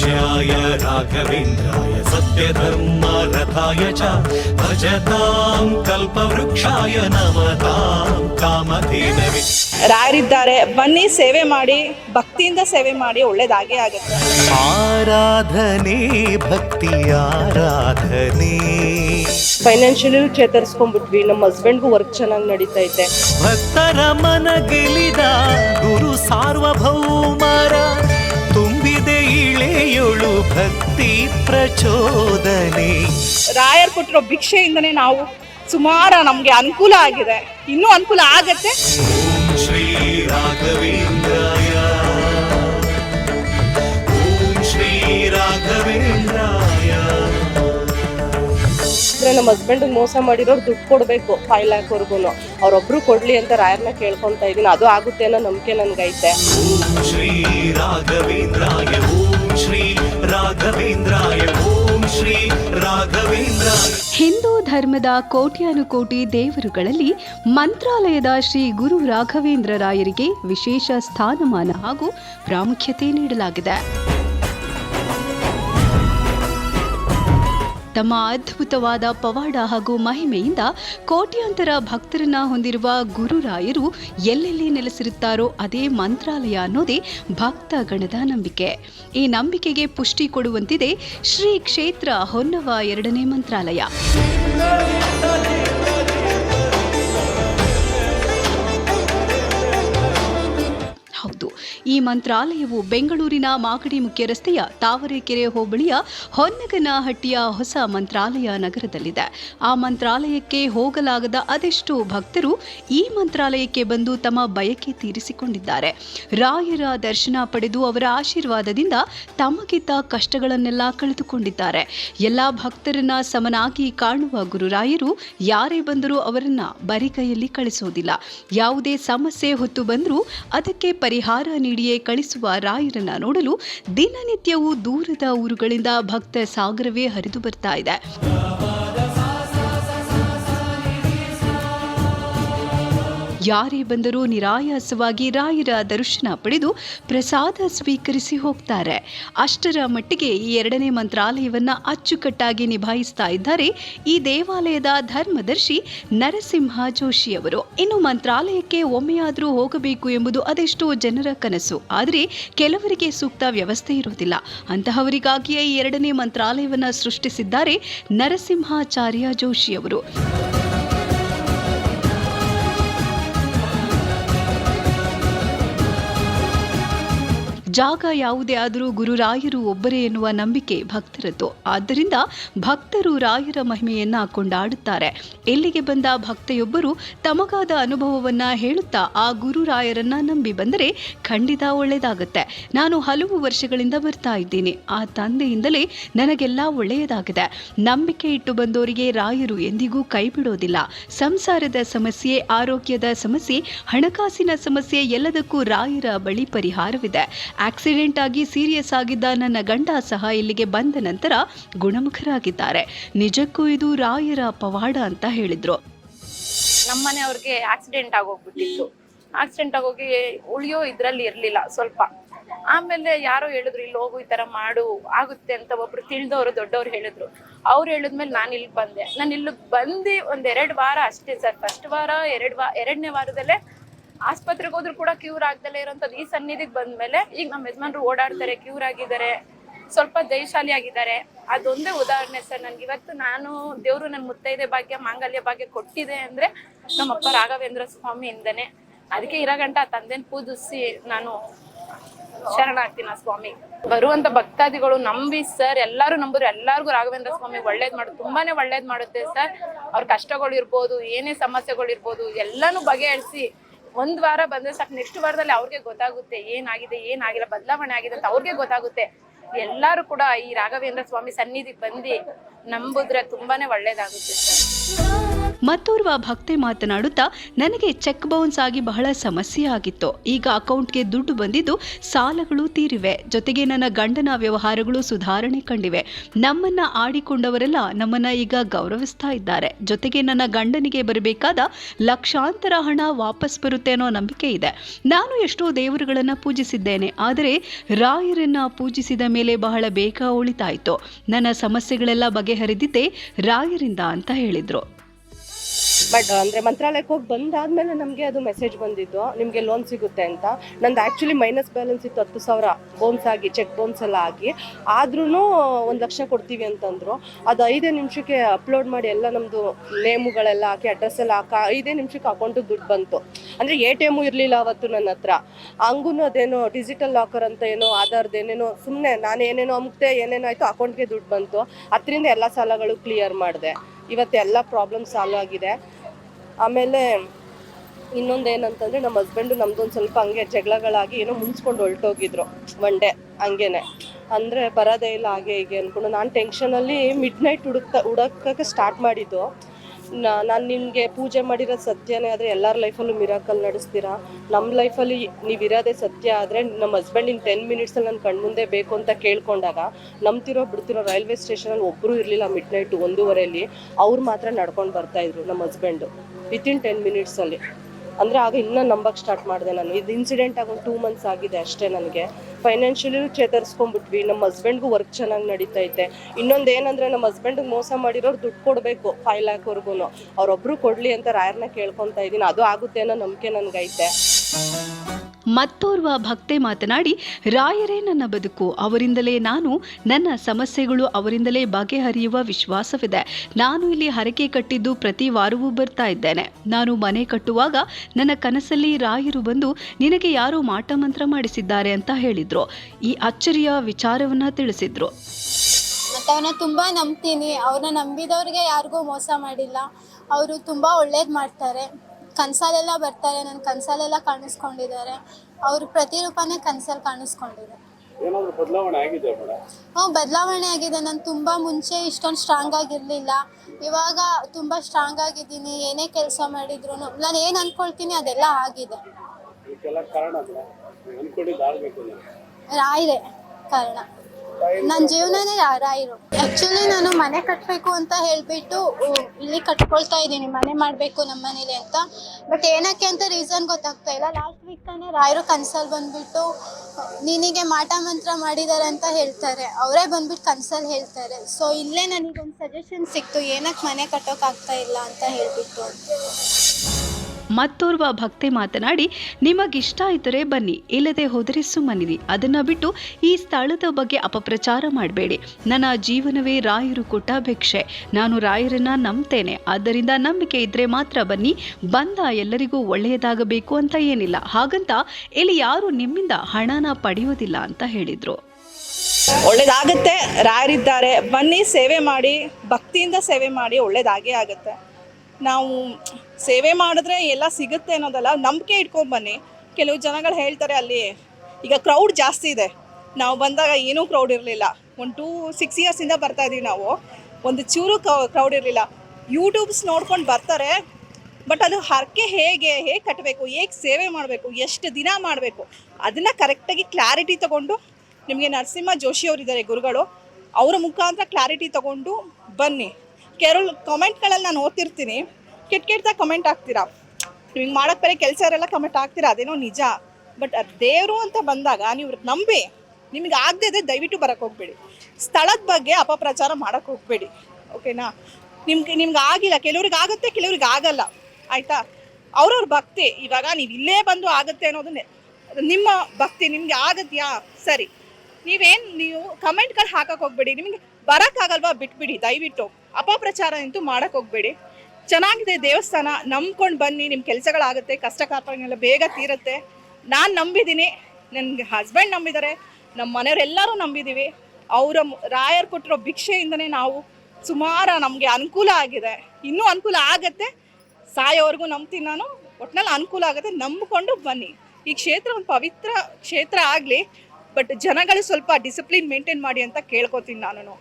पूज्याय राघवेन्द्राय सत्यधर्मरथाय च भजतां कल्पवृक्षाय नमतां कामधेनवे ರಾಯರಿದ್ದಾರೆ ಬನ್ನಿ ಸೇವೆ ಮಾಡಿ ಭಕ್ತಿಯಿಂದ ಸೇವೆ ಮಾಡಿ ಒಳ್ಳೇದಾಗೇ ಆಗುತ್ತೆ ಆರಾಧನೆ ಭಕ್ತಿ ಆರಾಧನೆ ಫೈನಾನ್ಷಿಯಲಿ ಚೇತರಿಸ್ಕೊಂಡ್ಬಿಟ್ವಿ ನಮ್ಮ ಹಸ್ಬೆಂಡ್ಗೂ ವರ್ಕ್ ಚೆನ್ನಾಗಿ ನಡೀತಾ ಐತೆ ಭಕ್ತರ ಮನ ಗೆಲಿದ ಗುರು ಸಾರ್ವಭೌಮರ ಪ್ರಚೋದನೆ. ರಾಯರ್ ಕೊಟ್ಟಿರೋ ಭಿಕ್ಷೆಯಿಂದನೇ ನಾವು ಸುಮಾರು ನಮಗೆ ಅನುಕೂಲ ಆಗಿದೆ. ಇನ್ನೂ ಅನುಕೂಲ ಆಗತ್ತೆ? ಓಂ ಶ್ರೀ ರಾಘವೇಂದ್ರಾಯ. ಓಂ ಶ್ರೀ ರಾಘವೇಂದ್ರಾಯ. ಅಂದ್ರೆ ನಮ್ಮ ಹಸ್ಬೆಂಡ್ ಮೋಸ ಮಾಡಿರೋರು ದುಡ್ಡು ಕೊಡಬೇಕು ಫೈವ್ ಲ್ಯಾಕ್ವರೆಗೂ ಅವ್ರೊಬ್ರು ಕೊಡ್ಲಿ ಅಂತ ರಾಯರ್ನ ಕೇಳ್ಕೊಂತ ಇದೀನಿ. ಅದು ಆಗುತ್ತೆ ಅನ್ನೋ ನಂಬಿಕೆ ನನ್ಗೈತೆ. ಓಂ ಶ್ರೀ ರಾಘವೇಂದ್ರಾಯ. ಓಂ ಶ್ರೀ ರಾಘವೇಂದ್ರಾಯ ಓಂ ಶ್ರೀ ಹಿಂದೂ ಧರ್ಮದ ಕೋಟ್ಯಾನುಕೋಟಿ ದೇವರುಗಳಲ್ಲಿ ಮಂತ್ರಾಲಯದ ಶ್ರೀ ಗುರು ರಾಘವೇಂದ್ರ ರಾಯರಿಗೆ ವಿಶೇಷ ಸ್ಥಾನಮಾನ ಹಾಗೂ ಪ್ರಾಮುಖ್ಯತೆ ನೀಡಲಾಗಿದೆ. ತಮ್ಮ ಅದ್ಭುತವಾದ ಪವಾಡ ಹಾಗೂ ಮಹಿಮೆಯಿಂದ ಕೋಟ್ಯಾಂತರ ಭಕ್ತರನ್ನ ಹೊಂದಿರುವ ಗುರುರಾಯರು ಎಲ್ಲೆಲ್ಲಿ ನೆಲೆಸಿರುತ್ತಾರೋ ಅದೇ ಮಂತ್ರಾಲಯ ಅನ್ನೋದೇ ಭಕ್ತ ಗಣದ ನಂಬಿಕೆ. ಈ ನಂಬಿಕೆಗೆ ಪುಷ್ಟಿ ಕೊಡುವಂತಿದೆ ಶ್ರೀ ಕ್ಷೇತ್ರ ಹೊನ್ನವ ಎರಡನೇ ಮಂತ್ರಾಲಯ. ಈ ಮಂತ್ರಾಲಯವು ಬೆಂಗಳೂರಿನ ಮಾಗಡಿ ಮುಖ್ಯ ರಸ್ತೆಯ ತಾವರೆಕೆರೆ ಹೋಬಳಿಯ ಹೊನ್ನಗನಹಟ್ಟಿಯ ಹೊಸ ಮಂತ್ರಾಲಯ ನಗರದಲ್ಲಿದೆ. ಆ ಮಂತ್ರಾಲಯಕ್ಕೆ ಹೋಗಲಾಗದ ಅದೆಷ್ಟೋ ಭಕ್ತರು ಈ ಮಂತ್ರಾಲಯಕ್ಕೆ ಬಂದು ತಮ್ಮ ಬಯಕೆ ತೀರಿಸಿಕೊಂಡಿದ್ದಾರೆ. ರಾಯರ ದರ್ಶನ ಪಡೆದು ಅವರ ಆಶೀರ್ವಾದದಿಂದ ತಮಗಿದ್ದ ಕಷ್ಟಗಳನ್ನೆಲ್ಲ ಕಳೆದುಕೊಂಡಿದ್ದಾರೆ. ಎಲ್ಲ ಭಕ್ತರನ್ನ ಸಮನಾಗಿ ಕಾಣುವ ಗುರುರಾಯರು ಯಾರೇ ಬಂದರೂ ಅವರನ್ನ ಬರಿಗೈಯಲ್ಲಿ ಕಳಿಸೋದಿಲ್ಲ. ಯಾವುದೇ ಸಮಸ್ಯೆ ಹೊತ್ತು ಬಂದರೂ ಅದಕ್ಕೆ ಪರಿಹಾರ ನೀಡಿಯೇ ಕಳಿಸುವ ರಾಯರನ್ನ ನೋಡಲು ದಿನನಿತ್ಯವೂ ದೂರದ ಊರುಗಳಿಂದ ಭಕ್ತ ಸಾಗರವೇ ಹರಿದು ಬರ್ತಾ ಇದೆ. ಯಾರೇ ಬಂದರೂ ನಿರಾಯಾಸವಾಗಿ ರಾಯರ ದರ್ಶನ ಪಡೆದು ಪ್ರಸಾದ ಸ್ವೀಕರಿಸಿ ಹೋಗ್ತಾರೆ. ಅಷ್ಟರ ಮಟ್ಟಿಗೆ ಈ ಎರಡನೇ ಮಂತ್ರಾಲಯವನ್ನು ಅಚ್ಚುಕಟ್ಟಾಗಿ ನಿಭಾಯಿಸ್ತಾ ಇದ್ದಾರೆ. ಈ ದೇವಾಲಯದ ಧರ್ಮದರ್ಶಿ ನರಸಿಂಹ ಜೋಶಿಯವರು ಇನ್ನು ಮಂತ್ರಾಲಯಕ್ಕೆ ಒಮ್ಮೆಯಾದರೂ ಹೋಗಬೇಕು ಎಂಬುದು ಅದೆಷ್ಟೋ ಜನರ ಕನಸು. ಆದರೆ ಕೆಲವರಿಗೆ ಸೂಕ್ತ ವ್ಯವಸ್ಥೆ ಇರೋದಿಲ್ಲ. ಅಂತಹವರಿಗಾಗಿಯೇ ಈ ಎರಡನೇ ಮಂತ್ರಾಲಯವನ್ನು ಸೃಷ್ಟಿಸಿದ್ದಾರೆ ನರಸಿಂಹಾಚಾರ್ಯ ಜೋಶಿ ಜಾಗ ಯಾವುದೇ ಆದರೂ ಗುರುರಾಯರು ಒಬ್ಬರೇ ಎನ್ನುವ ನಂಬಿಕೆ ಭಕ್ತರದ್ದು. ಆದ್ದರಿಂದ ಭಕ್ತರು ರಾಯರ ಮಹಿಮೆಯನ್ನ ಕೊಂಡಾಡುತ್ತಾರೆ. ಇಲ್ಲಿಗೆ ಬಂದ ಭಕ್ತೆಯೊಬ್ಬರು ತಮಗಾದ ಅನುಭವವನ್ನ ಹೇಳುತ್ತಾ ಆ ಗುರುರಾಯರನ್ನ ನಂಬಿ ಬಂದರೆ ಖಂಡಿತ ಒಳ್ಳೆಯದಾಗುತ್ತೆ. ನಾನು ಹಲವು ವರ್ಷಗಳಿಂದ ಬರ್ತಾ ಇದ್ದೀನಿ. ಆ ತಂದೆಯಿಂದಲೇ ನನಗೆಲ್ಲ ಒಳ್ಳೆಯದಾಗಿದೆ. ನಂಬಿಕೆ ಇಟ್ಟು ಬಂದವರಿಗೆ ರಾಯರು ಎಂದಿಗೂ ಕೈ ಬಿಡೋದಿಲ್ಲ ಸಂಸಾರದ ಸಮಸ್ಯೆ, ಆರೋಗ್ಯದ ಸಮಸ್ಯೆ, ಹಣಕಾಸಿನ ಸಮಸ್ಯೆ ಎಲ್ಲದಕ್ಕೂ ರಾಯರ ಬಳಿ ಪರಿಹಾರವಿದೆ. ಆಕ್ಸಿಡೆಂಟ್ ಆಗಿ ಸೀರಿಯಸ್ ಆಗಿದ್ದ ನನ್ನ ಗಂಡ ಸಹ ಇಲ್ಲಿಗೆ ಬಂದ ನಂತರ ಗುಣಮುಖರಾಗಿದ್ದಾರೆ. ನಿಜಕ್ಕೂ ಇದು ರಾಯರ ಪವಾಡ ಅಂತ ಹೇಳಿದ್ರು. ನಮ್ಮನೆಯವ್ರಿಗೆ ಆಕ್ಸಿಡೆಂಟ್ ಆಗೋಗ್ಬಿಟ್ಟಿತ್ತು. ಆಕ್ಸಿಡೆಂಟ್ ಆಗೋಗಿ ಉಳಿಯೋ ಇದ್ರಲ್ಲಿ ಇರಲಿಲ್ಲ ಸ್ವಲ್ಪ. ಆಮೇಲೆ ಯಾರೋ ಹೇಳಿದ್ರು, ಇಲ್ಲಿ ಹೋಗು, ಈ ತರ ಮಾಡು, ಆಗುತ್ತೆ ಅಂತ ಒಬ್ರು ತಿಳಿದವರು, ದೊಡ್ಡವ್ರು ಹೇಳಿದ್ರು. ಅವ್ರು ಹೇಳಿದ್ಮೇಲೆ ನಾನು ಇಲ್ಲಿ ಬಂದೆ. ನಾನು ಇಲ್ಲಿ ಬಂದು ಒಂದ್ ಎರಡ್ ವಾರ ಅಷ್ಟೇ ಸರ್. ಫಸ್ಟ್ ವಾರ, ಎರಡು ವಾ, ಎರಡನೇ ವಾರದಲ್ಲೇ ಆಸ್ಪತ್ರೆಗೆ ಹೋದ್ರು ಕೂಡ ಕ್ಯೂರ್ ಆಗ್ದಲೇ ಇರೋಂಥದ್ದು ಈ ಸನ್ನಿಧಿಗೆ ಬಂದ್ಮೇಲೆ ಈಗ ನಮ್ಮ ಯಜಮಾನ್ರು ಓಡಾಡ್ತಾರೆ ಕ್ಯೂರ್ ಆಗಿದ್ದಾರೆ. ಸ್ವಲ್ಪ ಜಯಶಾಲಿ ಆಗಿದ್ದಾರೆ. ಅದೊಂದೇ ಉದಾಹರಣೆ ಸರ್. ನನ್ಗೆ ಇವತ್ತು ನಾನು ದೇವರು ನನ್ನ ಮುತ್ತೈದೆ ಭಾಗ್ಯ, ಮಾಂಗಲ್ಯ ಭಾಗ್ಯ ಕೊಟ್ಟಿದೆ ಅಂದ್ರೆ ನಮ್ಮಪ್ಪ ರಾಘವೇಂದ್ರ ಸ್ವಾಮಿಯಿಂದನೇ ಅದಕ್ಕೆ ಇರಗಂಟ ಗಂಟ ತಂದೆನ ಪೂಜಿಸಿ ನಾನು ಶರಣಾಗ್ತೀನಿ ಸ್ವಾಮಿ. ಬರುವಂತ ಭಕ್ತಾದಿಗಳು ನಂಬಿ ಸರ್, ಎಲ್ಲಾರು ನಂಬರು ಎಲ್ಲಾರ್ಗು ರಾಘವೇಂದ್ರ ಸ್ವಾಮಿ ಒಳ್ಳೇದ್ ಮಾಡು, ತುಂಬಾನೇ ಒಳ್ಳೇದ್ ಮಾಡುತ್ತೆ ಸರ್. ಅವ್ರ ಕಷ್ಟಗಳು ಇರ್ಬೋದು ಏನೇ ಸಮಸ್ಯೆಗಳು ಇರ್ಬೋದು ಎಲ್ಲಾನು ಬಗೆಹರಿಸಿ ಒಂದ್ ವಾರ ಬಂದ್ರೆ ಸಾಕು ನೆಕ್ಸ್ಟ್ ವಾರದಲ್ಲಿ ಅವ್ರಿಗೆ ಗೊತ್ತಾಗುತ್ತೆ ಏನಾಗಿದೆ, ಏನಾಗಿಲ್ಲ, ಬದಲಾವಣೆ ಆಗಿದೆ ಅಂತ ಅವ್ರಿಗೆ ಗೊತ್ತಾಗುತ್ತೆ. ಎಲ್ಲಾರು ಕೂಡ ಈ ರಾಘವೇಂದ್ರ ಸ್ವಾಮಿ ಸನ್ನಿಧಿಗೆ ಬಂದು ನಂಬುದ್ರೆ ತುಂಬಾನೇ ಒಳ್ಳೇದಾಗುತ್ತೆ ಸರ್. ಮತ್ತೋರ್ವ ಭಕ್ತೆ ಮಾತನಾಡುತ್ತಾ, ನನಗೆ ಚೆಕ್ ಬೌನ್ಸ್ ಆಗಿ ಬಹಳ ಸಮಸ್ಯೆ ಆಗಿತ್ತು. ಈಗ ಅಕೌಂಟ್ಗೆ ದುಡ್ಡು ಬಂದಿದ್ದು ಸಾಲಗಳು ತೀರಿವೆ. ಜೊತೆಗೆ ನನ್ನ ಗಂಡನ ವ್ಯವಹಾರಗಳು ಸುಧಾರಣೆ ಕಂಡಿವೆ. ನಮ್ಮನ್ನ ಆಡಿಕೊಂಡವರೆಲ್ಲ ನಮ್ಮನ್ನ ಈಗ ಗೌರವಿಸ್ತಾ ಇದ್ದಾರೆ. ಜೊತೆಗೆ ನನ್ನ ಗಂಡನಿಗೆ ಬರಬೇಕಾದ ಲಕ್ಷಾಂತರ ಹಣ ವಾಪಸ್ ಬರುತ್ತೆ ಅನ್ನೋ ನಂಬಿಕೆ ಇದೆ. ನಾನು ಎಷ್ಟೋ ದೇವರುಗಳನ್ನ ಪೂಜಿಸಿದ್ದೇನೆ. ಆದರೆ ರಾಯರನ್ನ ಪೂಜಿಸಿದ ಮೇಲೆ ಬಹಳ ಬೇಗ ಉಳಿತಾಯಿತು. ನನ್ನ ಸಮಸ್ಯೆಗಳೆಲ್ಲ ಬಗೆಹರಿದಿದ್ದೆ ರಾಯರಿಂದ ಅಂತ ಹೇಳಿದ್ರು. ಬಟ್ ಅಂದರೆ ಮಂತ್ರಾಲಯಕ್ಕೆ ಹೋಗಿ ಬಂದಾದ್ಮೇಲೆ ನಮಗೆ ಅದು ಮೆಸೇಜ್ ಬಂದಿದ್ದು, ನಿಮಗೆ ಲೋನ್ ಸಿಗುತ್ತೆ ಅಂತ. ನಂದು ಆ್ಯಕ್ಚುಲಿ ಮೈನಸ್ ಬ್ಯಾಲೆನ್ಸ್ ಇತ್ತು ಹತ್ತು ಸಾವಿರ ಬೋನ್ಸ್ ಆಗಿ ಚೆಕ್ ಬೋನ್ಸ್ ಎಲ್ಲ ಆಗಿ. ಆದ್ರೂ ಒಂದು ಲಕ್ಷ ಕೊಡ್ತೀವಿ ಅಂತಂದರು. ಅದು ಐದೇ ನಿಮಿಷಕ್ಕೆ ಅಪ್ಲೋಡ್ ಮಾಡಿ ಎಲ್ಲ ನಮ್ಮದು ನೇಮುಗಳೆಲ್ಲ ಹಾಕಿ ಅಡ್ರೆಸ್ ಎಲ್ಲ ಹಾಕಿ, ಐದೇ ನಿಮಿಷಕ್ಕೆ ಅಕೌಂಟಿಗೆ ದುಡ್ಡು ಬಂತು. ಅಂದರೆ ಎ ಟಿ ಎಮ್ಮು ಇರಲಿಲ್ಲ ಅವತ್ತು ನನ್ನ ಹತ್ರ. ಹಂಗೂ ಅದೇನೋ ಡಿಜಿಟಲ್ ಲಾಕರ್ ಅಂತ ಏನೋ ಆಧಾರ್ದು ಏನೇನೋ ಸುಮ್ಮನೆ ನಾನು ಏನೇನೋ ಅಮುಕ್ತೆ, ಏನೇನೋ ಆಯಿತು ಅಕೌಂಟ್ಗೆ ದುಡ್ಡು ಬಂತು. ಅದರಿಂದ ಎಲ್ಲ ಸಾಲಗಳು ಕ್ಲಿಯರ್ ಮಾಡಿದೆ. ಇವತ್ತು ಎಲ್ಲ ಪ್ರಾಬ್ಲಮ್ ಸಾಲ್ವ್ ಆಗಿದೆ. ಆಮೇಲೆ ಇನ್ನೊಂದು ಏನಂತಂದರೆ ನಮ್ಮ ಹಸ್ಬೆಂಡು ನಮ್ದೊಂದು ಸ್ವಲ್ಪ ಹಂಗೆ ಜಗಳಗಳಾಗಿ ಏನೋ ಮುನ್ಸ್ಕೊಂಡು ಹೊರಟೋಗಿದ್ರು ಒನ್ ಡೇ ಹಂಗೇನೆ. ಅಂದರೆ ಬರೋದೇ ಇಲ್ಲ ಹಾಗೆ ಹೀಗೆ ಅಂದ್ಕೊಂಡು ನಾನು ಟೆನ್ಷನಲ್ಲಿ ಮಿಡ್ ನೈಟ್ ಹುಡುಕ್ತಾ, ಹುಡುಕಕ್ಕೆ ಸ್ಟಾರ್ಟ್ ಮಾಡಿದ್ದು. ನಾನು ನಿಮಗೆ ಪೂಜೆ ಮಾಡಿರೋದು ಸತ್ಯನೇ ಆದರೆ ಎಲ್ಲರ ಲೈಫಲ್ಲೂ ಮಿರಾಕಲ್ ನಡೆಸ್ತೀರಾ? ನಮ್ಮ ಲೈಫಲ್ಲಿ ನೀವು ಇರೋದೇ ಸತ್ಯ ಆದರೆ ನಮ್ಮ ಹಸ್ಬೆಂಡ್ ಇನ್ ಟೆನ್ ಮಿನಿಟ್ಸಲ್ಲಿ ನನ್ನ ಕಣ್ಮುಂದೆ ಬೇಕು ಅಂತ ಕೇಳ್ಕೊಂಡಾಗ ನಂಬ್ತಿರೋ ಬಿಡ್ತಿರೋ ರೈಲ್ವೆ ಸ್ಟೇಷನಲ್ಲಿ ಒಬ್ಬರೂ ಇರಲಿಲ್ಲ ಮಿಡ್ ನೈಟ್ ಒಂದೂವರೆಯಲ್ಲಿ, ಅವ್ರು ಮಾತ್ರ ನಡ್ಕೊಂಡು ಬರ್ತಾಯಿದ್ರು ನಮ್ಮ ಹಸ್ಬೆಂಡು ವಿತಿನ್ ಟೆನ್ ಮಿನಿಟ್ಸಲ್ಲಿ ಅಂದರೆ ಆಗ ಇನ್ನೂ ನಂಬಕ್ಕೆ ಸ್ಟಾರ್ಟ್ ಮಾಡಿದೆ ನಾನು. ಇದು ಇನ್ಸಿಡೆಂಟ್ ಆಗೊಂಡು ಒಂದು ಟೂ ಮಂತ್ಸ್ ಆಗಿದೆ ಅಷ್ಟೇ ನನಗೆ. ಫೈನಾನ್ಷಿಯಲಿ ಚೇತರಿಸ್ಕೊಂಡ್ಬಿಟ್ವಿ. ನಮ್ಮ ಹಸ್ಬೆಂಡ್ಗೂ ವರ್ಕ್ ಚೆನ್ನಾಗಿ ನಡೀತೈತೆ. ಇನ್ನೊಂದು ಏನಂದರೆ ನಮ್ಮ ಹಸ್ಬೆಂಡ್ಗೆ ಮೋಸ ಮಾಡಿರೋರು ದುಡ್ಡು ಕೊಡಬೇಕು ಫೈವ್ ಲ್ಯಾಕ್ವರೆಗೂ ಅವ್ರೊಬ್ರು ಕೊಡಲಿ ಅಂತ ರಾಯರ್ನ ಕೇಳ್ಕೊತಾ ಇದ್ದೀನಿ ಅದು ಆಗುತ್ತೆ ಅನ್ನೋ ನಂಬಿಕೆ ನನಗೈತೆ. ಮತ್ತೋರ್ವ ಭಕ್ತೆ ಮಾತನಾಡಿ, ರಾಯರೇ ನನ್ನ ಬದುಕು, ಅವರಿಂದಲೇ ನಾನು, ನನ್ನ ಸಮಸ್ಯೆಗಳು ಅವರಿಂದಲೇ ಬಗೆಹರಿಯುವ ವಿಶ್ವಾಸವಿದೆ. ನಾನು ಇಲ್ಲಿ ಹರಕೆ ಕಟ್ಟಿದ್ದು ಪ್ರತಿ ವಾರವೂ ಬರ್ತಾ ಇದ್ದೇನೆ. ನಾನು ಮನೆ ಕಟ್ಟುವಾಗ ನನ್ನ ಕನಸಲ್ಲಿ ರಾಯರು ಬಂದು, ನಿನಗೆ ಯಾರೋ ಮಾಟ ಮಂತ್ರ ಮಾಡಿಸಿದ್ದಾರೆ ಅಂತ ಹೇಳಿದ್ರು. ಈ ಅಚ್ಚರಿಯ ವಿಚಾರವನ್ನ ತಿಳಿಸಿದ್ರು. ಮತ್ತು ತುಂಬಾ ನಂಬ್ತೀನಿ. ಅವ್ರನ್ನ ನಂಬಿದವ್ರಿಗೆ ಯಾರಿಗೂ ಮೋಸ ಮಾಡಿಲ್ಲ. ಅವರು ತುಂಬ ಒಳ್ಳೇದು ಮಾಡ್ತಾರೆ. ಕನಸಲ್ಲೆಲ್ಲ ಬರ್ತಾರೆ ನನ್ನ ಕನಸಲ್ಲೆಲ್ಲ ಕಾಣಿಸ್ಕೊಂಡಿದ್ದಾರೆ. ಅವ್ರ ಪ್ರತಿರೂಪನೇ ಕನಸಲ್ಲಿ ಕಾಣಿಸ್ಕೊಂಡಿದೆ. ಏನಾದರೂ ಬದಲಾವಣೆ ಆಗಿದೆ ಮೇಡಮ್ ಹ್ಞೂ ಬದಲಾವಣೆ ಆಗಿದೆ. ನಾನು ತುಂಬ ಮುಂಚೆ ಇಷ್ಟೊಂದು ಸ್ಟ್ರಾಂಗ್ ಆಗಿರಲಿಲ್ಲ. ಇವಾಗ ತುಂಬ ಸ್ಟ್ರಾಂಗ್ ಆಗಿದ್ದೀನಿ. ಏನೇ ಕೆಲಸ ಮಾಡಿದ್ರು ನಾನು ಏನು ಅಂದ್ಕೊಳ್ತೀನಿ ಅದೆಲ್ಲ ಆಗಿದೆ. ಇದಕ್ಕೆಲ್ಲ ಕಾರಣ ಮೇಡಮ್ ಅನ್ಕೊಂಡಿದ್ದು ಆಗಬೇಕು ನಾನು ರಾಯರೇ ಕಾರಣ. ನನ್ನ ಜೀವನನೇ ರಾಯರು ಆ್ಯಕ್ಚುಲಿ ನಾನು ಮನೆ ಕಟ್ಟಬೇಕು ಅಂತ ಹೇಳ್ಬಿಟ್ಟು ಇಲ್ಲಿ ಕಟ್ಕೊಳ್ತಾ ಇದ್ದೀನಿ, ಮನೆ ಮಾಡಬೇಕು ನಮ್ಮ ಮನೇಲಿ ಅಂತ. ಬಟ್ ಏನಕ್ಕೆ ಅಂತ ರೀಸನ್ ಗೊತ್ತಾಗ್ತಾ ಇಲ್ಲ. ಲಾಸ್ಟ್ ವೀಕ್ ತಾನೇ ರಾಯರು ಕನ್ಸಲ್ ಬಂದ್ಬಿಟ್ಟು, ನಿನಗೆ ಮಾಟ ಮಂತ್ರ ಮಾಡಿದಾರೆ ಅಂತ ಹೇಳ್ತಾರೆ. ಅವರೇ ಬಂದ್ಬಿಟ್ಟು ಕನ್ಸಲ್ ಹೇಳ್ತಾರೆ. ಸೊ ಇಲ್ಲೇ ನನಗೊಂದು ಸಜೆಷನ್ ಸಿಕ್ತು, ಏನಕ್ಕೆ ಮನೆ ಕಟ್ಟೋಕ್ಕಾಗ್ತಾ ಇಲ್ಲ ಅಂತ ಹೇಳಿಬಿಟ್ಟು ಮತ್ತೋರ್ವ ಭಕ್ತೆ ಮಾತನಾಡಿ ನಿಮಗಿಷ್ಟ ಇದ್ದರೆ ಬನ್ನಿ, ಇಲ್ಲದೆ ಹೋದರೆ ಸುಮ್ಮನಿರಿ. ಅದನ್ನ ಬಿಟ್ಟು ಈ ಸ್ಥಳದ ಬಗ್ಗೆ ಅಪಪ್ರಚಾರ ಮಾಡಬೇಡಿ. ನನ್ನ ಜೀವನವೇ ರಾಯರು ಕೊಟ್ಟ ಭಿಕ್ಷೆ. ನಾನು ರಾಯರನ್ನ ನಂಬ್ತೇನೆ. ಆದ್ದರಿಂದ ನಂಬಿಕೆ ಇದ್ರೆ ಮಾತ್ರ ಬನ್ನಿ. ಬಂದ ಎಲ್ಲರಿಗೂ ಒಳ್ಳೆಯದಾಗಬೇಕು ಅಂತ ಏನಿಲ್ಲ. ಹಾಗಂತ ಇಲ್ಲಿ ಯಾರು ನಿಮ್ಮಿಂದ ಹಣನ ಪಡೆಯೋದಿಲ್ಲ ಅಂತ ಹೇಳಿದ್ರು. ಒಳ್ಳೇದಾಗುತ್ತೆ. ರಾಯರಿದ್ದಾರೆ. ಬನ್ನಿ, ಸೇವೆ ಮಾಡಿ. ಭಕ್ತಿಯಿಂದ ಸೇವೆ ಮಾಡಿ. ಒಳ್ಳೇದಾಗೇ ಆಗುತ್ತೆ. ನಾವು ಸೇವೆ ಮಾಡಿದ್ರೆ ಎಲ್ಲ ಸಿಗುತ್ತೆ ಅನ್ನೋದಲ್ಲ, ನಂಬಿಕೆ ಇಟ್ಕೊಂಡು ಬನ್ನಿ. ಕೆಲವು ಜನಗಳು ಹೇಳ್ತಾರೆ ಅಲ್ಲಿ, ಈಗ ಕ್ರೌಡ್ ಜಾಸ್ತಿ ಇದೆ. ನಾವು ಬಂದಾಗ ಏನೂ ಕ್ರೌಡ್ ಇರಲಿಲ್ಲ. ಒಂದು ಟೂ ಸಿಕ್ಸ್ ಇಯರ್ಸಿಂದ ಬರ್ತಾ ಇದ್ದೀವಿ ನಾವು. ಒಂದು ಚೂರು ಕ್ರೌಡ್ ಇರಲಿಲ್ಲ. ಯೂಟ್ಯೂಬ್ಸ್ ನೋಡ್ಕೊಂಡು ಬರ್ತಾರೆ ಬಟ್ ಅದು ಹರಕೆ ಹೇಗೆ ಹೇಗೆ ಕಟ್ಟಬೇಕು ಹೇಗೆ ಸೇವೆ ಮಾಡಬೇಕು, ಎಷ್ಟು ದಿನ ಮಾಡಬೇಕು, ಅದನ್ನು ಕರೆಕ್ಟಾಗಿ ಕ್ಲಾರಿಟಿ ತಗೊಂಡು, ನಿಮಗೆ ನರಸಿಂಹ ಜೋಶಿ ಅವರಿದ್ದಾರೆ ಗುರುಗಳು, ಅವರ ಮುಖಾಂತರ ಕ್ಲಾರಿಟಿ ತಗೊಂಡು ಬನ್ನಿ. ಕೆಲವು ಕಮೆಂಟ್ಗಳಲ್ಲಿ ನಾನು ಓದ್ತಿರ್ತೀನಿ. ಕೆಟ್ಟ ಕೆಟ್ಟದಾಗ ಕಮೆಂಟ್ ಹಾಕ್ತೀರಾ? ನೀವು ಹಿಂಗೆ ಮಾಡೋಕ್ಕೆ ಬೇರೆ ಕೆಲಸ ಕಮೆಂಟ್ ಹಾಕ್ತೀರಾ? ಅದೇನೋ ನಿಜ. ಬಟ್ ದೇವರು ಅಂತ ಬಂದಾಗ ನೀವು ನಂಬಿ, ನಿಮಗೆ ಆಗದೇ ಇದೆ ದಯವಿಟ್ಟು ಬರೋಕ್ಕೆ ಹೋಗಬೇಡಿ. ಸ್ಥಳದ ಬಗ್ಗೆ ಅಪಪ್ರಚಾರ ಮಾಡೋಕ್ಕೆ ಹೋಗಬೇಡಿ. ಓಕೆನಾ ನಿಮ್ಗೆ ನಿಮ್ಗೆ ಆಗಿಲ್ಲ. ಕೆಲವ್ರಿಗೆ ಆಗುತ್ತೆ, ಕೆಲವ್ರಿಗೆ ಆಗಲ್ಲ. ಆಯಿತಾ? ಅವ್ರವ್ರ ಭಕ್ತಿ. ಇವಾಗ ನೀವು ಇಲ್ಲೇ ಬಂದು ಆಗುತ್ತೆ ಅನ್ನೋದನ್ನೇ. ನಿಮ್ಮ ಭಕ್ತಿ, ನಿಮಗೆ ಆಗತ್ಯಾ ಸರಿ. ನೀವೇನು, ನೀವು ಕಮೆಂಟ್ಗಳು ಹಾಕಕ್ಕೆ ಹೋಗ್ಬೇಡಿ. ನಿಮಗೆ ಬರೋಕ್ಕಾಗಲ್ವಾ ಬಿಟ್ಬಿಡಿ. ದಯವಿಟ್ಟು. ಅಪಪ್ರಚಾರ ಅಂತೂ ಮಾಡಕ್ಕೆ ಹೋಗ್ಬೇಡಿ. ಚೆನ್ನಾಗಿದೆ ದೇವಸ್ಥಾನ, ನಂಬ್ಕೊಂಡು ಬನ್ನಿ ನಿಮ್ಮ ಕೆಲಸಗಳಾಗುತ್ತೆ, ಕಷ್ಟ ಕಾರ್ಪಣ್ಯೆಲ್ಲ ಬೇಗ ತೀರುತ್ತೆ. ನಾನು ನಂಬಿದ್ದೀನಿ ನನಗೆ ಹಸ್ಬೆಂಡ್ ನಂಬಿದ್ದಾರೆ ನಮ್ಮ ಮನೆಯವರೆಲ್ಲರೂ ನಂಬಿದ್ದೀವಿ ಅವರ ರಾಯರು ಕೊಟ್ಟಿರೋ ಭಿಕ್ಷೆಯಿಂದನೇ ನಾವು ಸುಮಾರು ನಮಗೆ ಅನುಕೂಲ ಆಗಿದೆ. ಇನ್ನೂ ಅನುಕೂಲ ಆಗತ್ತೆ. ಸಾಯೋವರೆಗೂ ನಂಬ್ತೀನಿ ನಾನು. ಒಟ್ನಲ್ಲಿ ಅನುಕೂಲ ಆಗುತ್ತೆ. ನಂಬಿಕೊಂಡು ಬನ್ನಿ. ಈ ಕ್ಷೇತ್ರ ಒಂದು ಪವಿತ್ರ ಕ್ಷೇತ್ರ ಆಗಲಿ, ಬಟ್ ಜನಗಳು ಸ್ವಲ್ಪ ಡಿಸಿಪ್ಲಿನ್ ಮೇಂಟೈನ್ ಮಾಡಿ ಅಂತ ಕೇಳ್ಕೊತೀನಿ ನಾನು